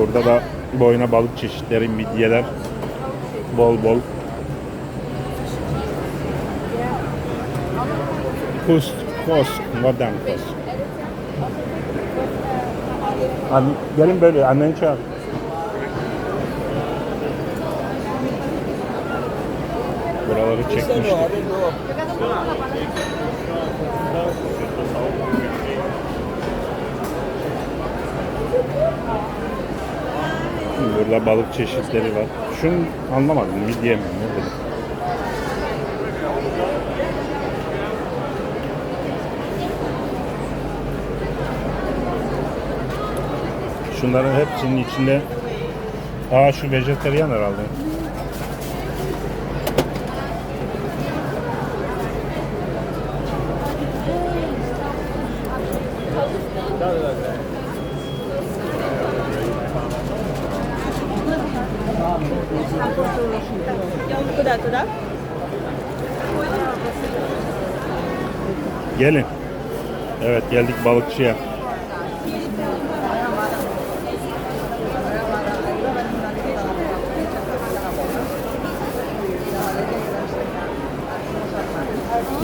Burada da boyuna balık çeşitleri, midyeler bol bol. Kust, kost, modern kost. An, gelin böyle, anneni çağır. Buraları çekmiştik. Burada balık çeşitleri var. Şunu anlamadım, midye mi? Ne dedim? Şunların hepsinin içinde Aa şu vejeteryan herhalde. Куда, туда? Gelin. Evet geldik balıkçıya.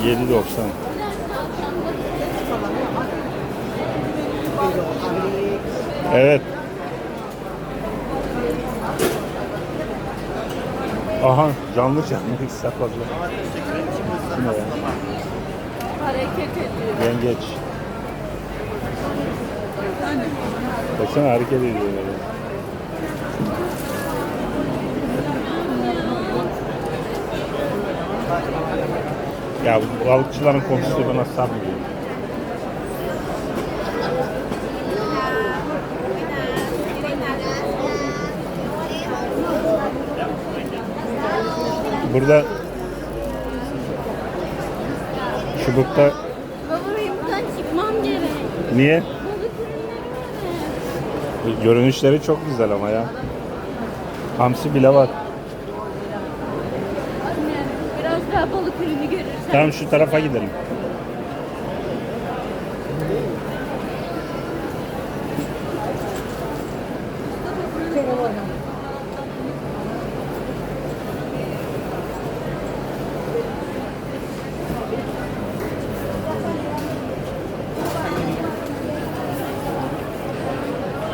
Yedi doksan. Evet. Aha canlı canlı saklandı. Bu ne ya? Hareket ediyor. Yengeç. Baksana hareket ediyor böyle. Ya bu balıkçıların kokusu bana sarmıyor. Burada çubukta Baba benim buradan çıkmam gerek. niye? Görünüşleri çok güzel ama ya. Hamsi bile var. Anne biraz daha balık ürünü görürsen. Tamam şu tarafa gidelim.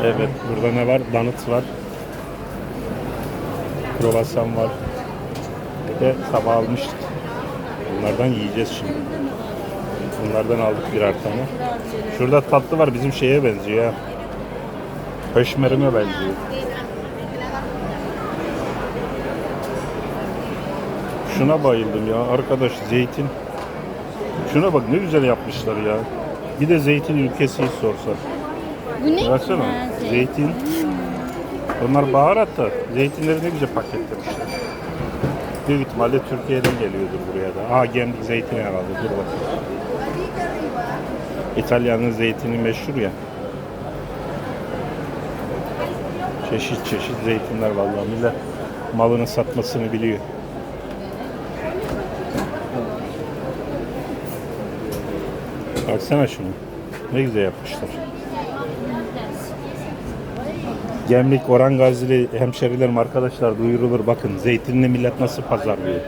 Evet, burada ne var? Donut var. Kruvasan var. Bir de sabah almıştık. Bunlardan yiyeceğiz şimdi. Bunlardan aldık birer tane. Şurada tatlı var bizim şeye benziyor ya. Höşmerime benziyor. Şuna bayıldım ya arkadaş zeytin. Şuna bak ne güzel yapmışlar ya. Bir de zeytin ülkesi sorsak. Bu ne? Baksana. Zeytin. Onlar baharat da zeytinleri ne güzel paketlemişler. Büyük ihtimalle Türkiye'den geliyordur buraya da. Aa gemlik zeytin herhalde. Dur bak. İtalya'nın zeytini meşhur ya. Çeşit çeşit zeytinler vallahi millet malını satmasını biliyor. Baksana şunu. Ne güzel yapmışlar. Gemlik, Orangazili hemşerilerim arkadaşlar duyurulur. Bakın zeytinli millet nasıl pazarlıyor.